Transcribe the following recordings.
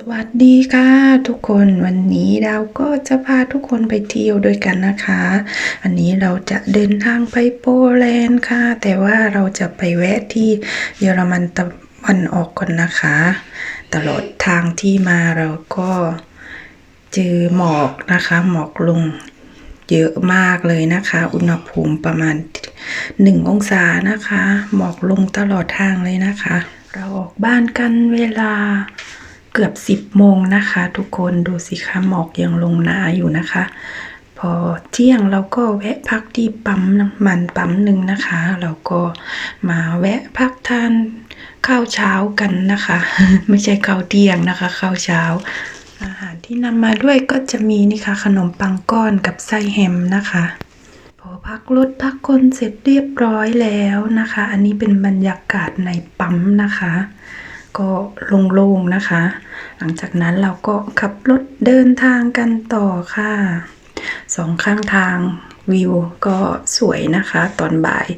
สวัสดีค่ะทุกคนวันนี้เราก็จะพาทุกคนไปเที่ยวด้วยกันนะคะ อันนี้เราจะเดินทางไปโปแลนด์ค่ะ แต่ว่าเราจะไปแวะที่เยอรมันตะวันออกก่อนนะคะ ตลอดทางที่มาเราก็เจอหมอกนะคะ หมอกลงเยอะมากเลยนะคะ อุณหภูมิประมาณหนึ่งองศานะคะ หมอกลงตลอดทางเลยนะคะ เราออกบ้านกันเวลา กือบสิบโมงนะคะ ทุกคนดูสิคะหมอกยังลงหนาอยู่นะคะ พอเที่ยงเราก็แวะพักที่ปั๊มน้ำมันปั๊มหนึ่งนะคะเราก็มาแวะพักทานข้าวเช้ากันนะคะ ไม่ใช่ข้าวเที่ยงนะคะข้าวเช้า อาหารที่นำมาด้วยก็จะมีนี่ค่ะขนมปังก้อนกับไส้แฮมนะคะพอพักรถพักคนเสร็จเรียบร้อยแล้วนะคะ อันนี้เป็นบรรยากาศในปั๊มนะคะ ก็โล่งๆนะคะ หลังจากนั้นเราก็ขับรถเดินทางกันต่อค่ะสองข้างทางวิวก็สวยนะคะ ตอนบ่าย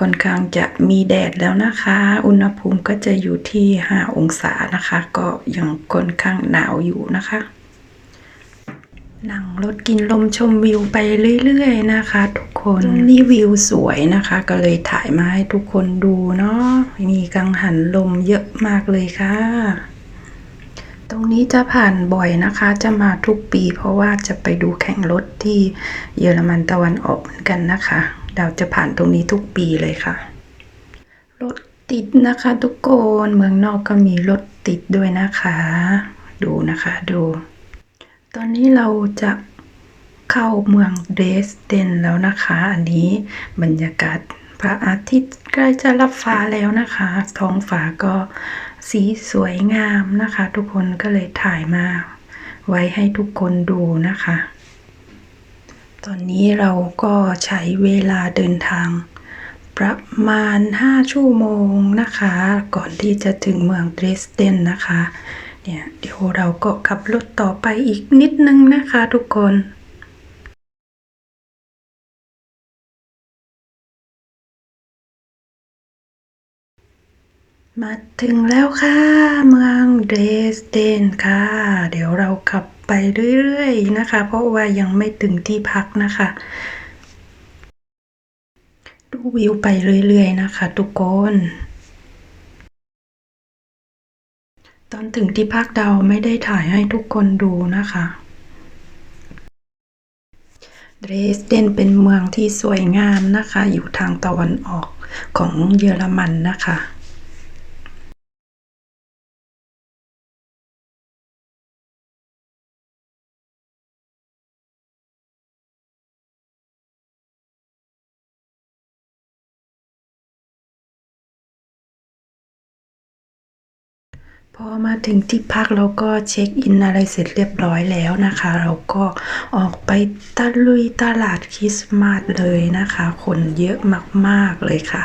ค่อนข้างจะมีแดดแล้วนะคะ อุณหภูมิก็จะอยู่ที่ 5 องศานะคะ ก็ยังค่อนข้างหนาวอยู่นะคะนั่งรถกินลมชมวิวไปเรื่อยๆนะคะ ทุกคนนี่วิวสวยนะคะ ก็เลยถ่ายมาให้ทุกคนดูเนาะมีกังหันลมเยอะมากเลยค่ะ ตรงนี้จะผ่านบ่อยนะคะ จะมาทุกปี เพราะว่าจะไปดูแข่งรถที่เยอรมันตะวันออกเหมือนกันนะคะเราจะผ่านตรงนี้ทุกปีเลยค่ะ รถติดนะคะ ทุกคนเมืองนอกก็มีรถติดด้วยนะคะ ดูนะคะดู ตอนนี้เราจะเข้าเมืองเดสเดนแล้วนะคะ อันนี้บรรยากาศพระอาทิตย์ใกล้จะรับฟ้าแล้วนะคะ ท้องฟ้าก็ สีสวยงามนะคะ ทุกคนก็เลยถ่ายมาไว้ให้ทุกคนดูนะคะ ตอนนี้เราก็ใช้เวลาเดินทาง ประมาณ 5 ชั่วโมงนะคะ ก่อนที่จะถึงเมืองดรสเดนนะคะ เนี่ยเดี๋ยวเราก็ขับรถต่อไปอีกนิดนึงนะคะทุกคน มาถึงแล้วค่ะ เมืองเดรสเดนค่ะ เดี๋ยวเราขับไปเรื่อยๆนะคะ เพราะว่ายังไม่ถึงที่พักนะคะ ดูวิวไปเรื่อยๆนะคะทุกคนตอนถึงที่พักเราไม่ได้ถ่ายให้ทุกคนดูนะคะเดรสเดนเป็นเมืองที่สวยงามนะคะ อยู่ทางตะวันออกของเยอรมันนะคะ พอมาถึงที่พักเราก็เช็คอินอะไรเสร็จเรียบร้อยแล้วนะคะ เราก็ออกไปตะลุยตลาดคริสต์มาสเลยนะคะ คนเยอะมากๆเลยค่ะ